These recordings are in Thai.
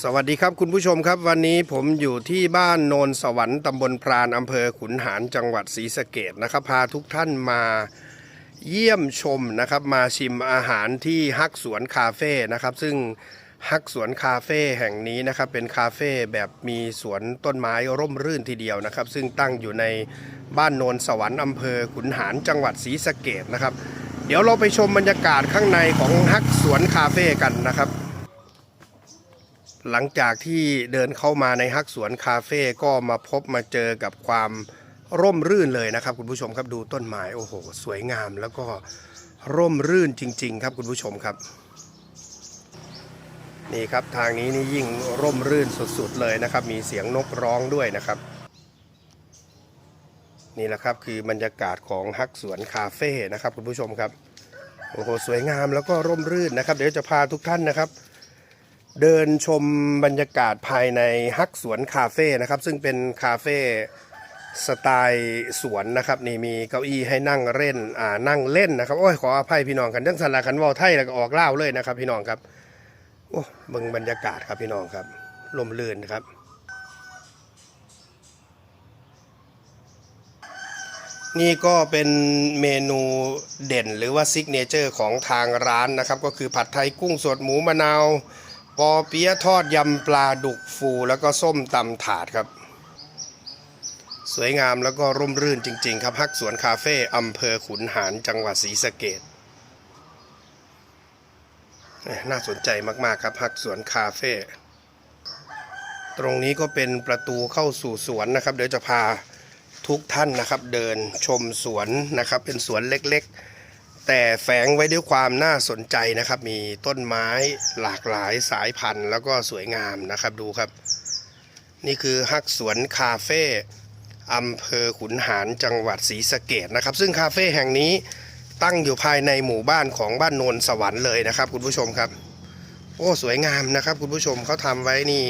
สวัสดีครับคุณผู้ชมครับ วันนี้ผมอยู่ที่บ้านโนนสวรรค์ตำบลพรานอำเภอขุนหารจังหวัดศรีสะเกดนะครับ พาทุกท่านมาเยี่ยมชมนะครับ มาชิมอาหารที่ฮักสวนคาเฟ่นะครับ ซึ่งฮักสวนคาเฟ่แห่งนี้นะครับ เป็นคาเฟ่แบบมีสวนต้นไม้ร่มรื่นทีเดียวนะครับ ซึ่งตั้งอยู่ในบ้านโนนสวรรค์อำเภอขุนหารจังหวัดศรีสะเกดนะครับ เดี๋ยวเราไปชมบรรยากาศข้างในของฮักสวนคาเฟ่กันนะครับ หลังจากที่เดินเข้ามาในฮักสวนคาเฟ่ก็มาพบมาเจอกับความร่มรื่นเลยนะครับ คุณผู้ชมครับดูต้นไม้โอ้โห สวยงามแล้วก็ร่มรื่นจริง ๆ ครับคุณผู้ชมครับ นี่ครับทางนี้นี่ยิ่งร่มรื่นสุดๆเลยนะครับ มีเสียงนกร้องด้วยนะครับ นี่แหละครับคือบรรยากาศของฮักสวนคาเฟ่นะครับ คุณผู้ชมครับโอ้โหสวยงามแล้วก็ร่มรื่นนะครับ เดี๋ยวจะพาทุกท่านนะครับ เดินชมบรรยากาศภายในฮักสวนคาเฟ่นะครับ ซึ่งเป็นคาเฟ่สไตล์สวนนะครับ นี่มีเก้าอี้ให้นั่งเล่นอ่านั่งเล่นนะครับโอ้ยขออภัยพี่น้องกันจังสันลาคันว่าไทยแล้วก็ออกเล่าเลยนะครับ พี่น้องครับโอ้บิ่งบรรยากาศครับพี่น้องครับลมลื่นครับนี่ก็เป็นเมนูเด่นหรือว่าซิกเนเจอร์ของทางร้านนะครับ ก็คือผัดไทยกุ้งสดหมูมะนาว ปอเปี๊ยะทอดยำปลาดุกฟูแล้วก็ส้มตำถาดครับ สวยงามแล้วก็ร่มรื่นจริง ๆ ครับฮักสวนคาเฟ่อำเภอขุนหารจังหวัดศรีสะเกดน่าสนใจมากๆครับฮักสวนคาเฟ่ตรงนี้ก็เป็นประตูเข้าสู่สวนนะครับ เดี๋ยวจะพาทุกท่านนะครับ เดินชมสวนนะครับ เป็นสวนเล็กๆ แต่แฝงไว้ด้วยความน่าสนใจนะครับ มีต้นไม้หลากหลายสายพันธุ์ แล้วก็สวยงามนะครับดูครับ นี่คือฮักสวนคาเฟ่อำเภอขุนหารจังหวัดศรีสะเกดนะครับ ซึ่งคาเฟ่แห่งนี้ตั้งอยู่ภายในหมู่บ้านของบ้านโนนสวรรค์เลยนะครับ คุณผู้ชมครับ โอ้สวยงามนะครับ คุณผู้ชมเขาทำไว้นี่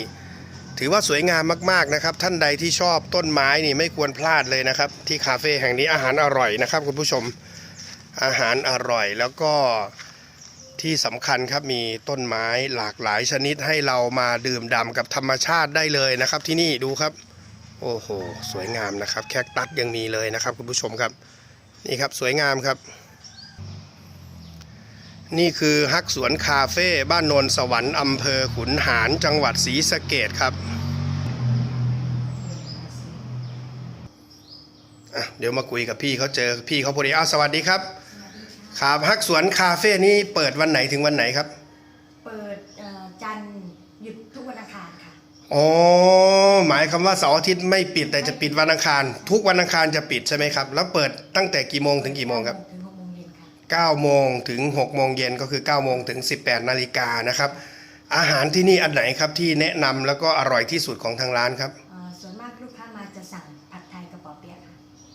ถือว่าสวยงามมากๆนะครับ ท่านใดที่ชอบต้นไม้นี่ไม่ควรพลาดเลยนะครับ ที่คาเฟ่แห่งนี้อาหารอร่อยนะครับ คุณผู้ชม อาหารอร่อยแล้วก็ที่สำคัญครับมีต้นไม้หลากหลายชนิดให้เรามาดื่มด่ำกับธรรมชาติได้เลยนะครับ ที่นี่ดูครับ โอ้โห สวยงามนะครับ แคคตัสยังมีเลยนะครับคุณผู้ชมครับ นี่ครับสวยงามครับ นี่คือฮักสวนคาเฟ่บ้านโนนสวรรค์อำเภอขุนหารจังหวัดศรีสะเกดครับเดี๋ยวมาคุยกับพี่เขาเจอพี่เขาพอดีอ้าวสวัสดีครับ ครับฮักสวนคาเฟ่นี้เปิดวันไหนถึงวันไหนครับ เปิดเอ่อจันทร์หยุดทุกวันอังคารค่ะ อ๋อหมายคำว่าเสาร์อาทิตย์ไม่ปิดแต่จะปิดวันอังคาร ทุกวันอังคารจะปิดใช่ไหมครับ แล้วเปิดตั้งแต่กี่โมงถึงกี่โมงครับ ถึงหกโมงเย็นค่ะ 9โมงถึง6โมงเย็นก็คือ9โมงถึง 18นาฬิกานะครับ อาหารที่นี่อันไหนครับที่แนะนำแล้วก็อร่อยที่สุดของทางร้านครับ เ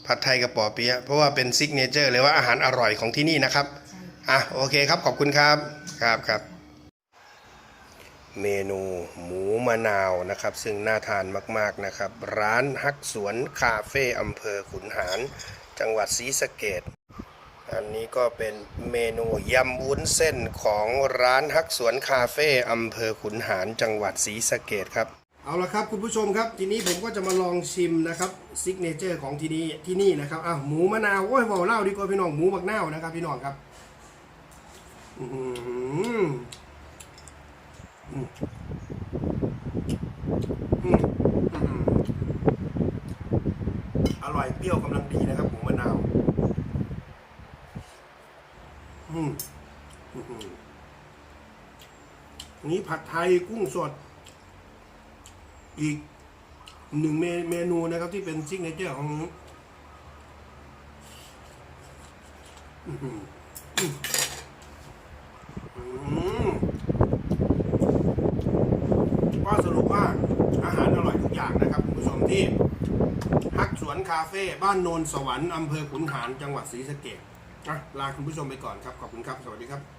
ผัดไทยกับปอเปี๊ยะเพราะว่าเป็นซิกเนเจอร์เลยว่าอาหารอร่อยของที่นี่นะครับใช่ค่ะอะโอเคครับขอบคุณครับครับครับเมนูหมูมะนาวนะครับ ซึ่งน่าทานมากๆนะครับ ร้านฮักสวนคาเฟ่อำเภอขุนหาร จังหวัดศรีสะเกดอันนี้ก็เป็นเมนูยำวุ้นเส้นของร้านฮักสวนคาเฟ่อำเภอขุนหาร จังหวัดศรีสะเกดครับ เอาละครับคุณผู้ชมครับ ทีนี้ผมก็จะมาลองชิมนะครับซิกเนเจอร์ของที่นี่ที่นี่นะครับอ้าวหมูมะนาวโอ้ยบอกเล่าดีกว่าพี่น้องหมูบักนาวนะครับ พี่น้องครับอืมอืมอืมอร่อยเปรี้ยวกำลังดีนะครับหมูมะนาวอืมนี้ผัดไทยกุ้งสด อีกหนึ่งเมเมนูนะครับที่เป็นซิกเนเจอร์ของก็สรุปว่าอาหารอร่อยทุกอย่างนะครับคุณผู้ชมที่ฮักสวนคาเฟ่บ้านโนนสวรรค์อำเภอขุนหารจังหวัดศรีสะเกษนะลาคุณผู้ชมไปก่อนครับ ขอบคุณครับ สวัสดีครับ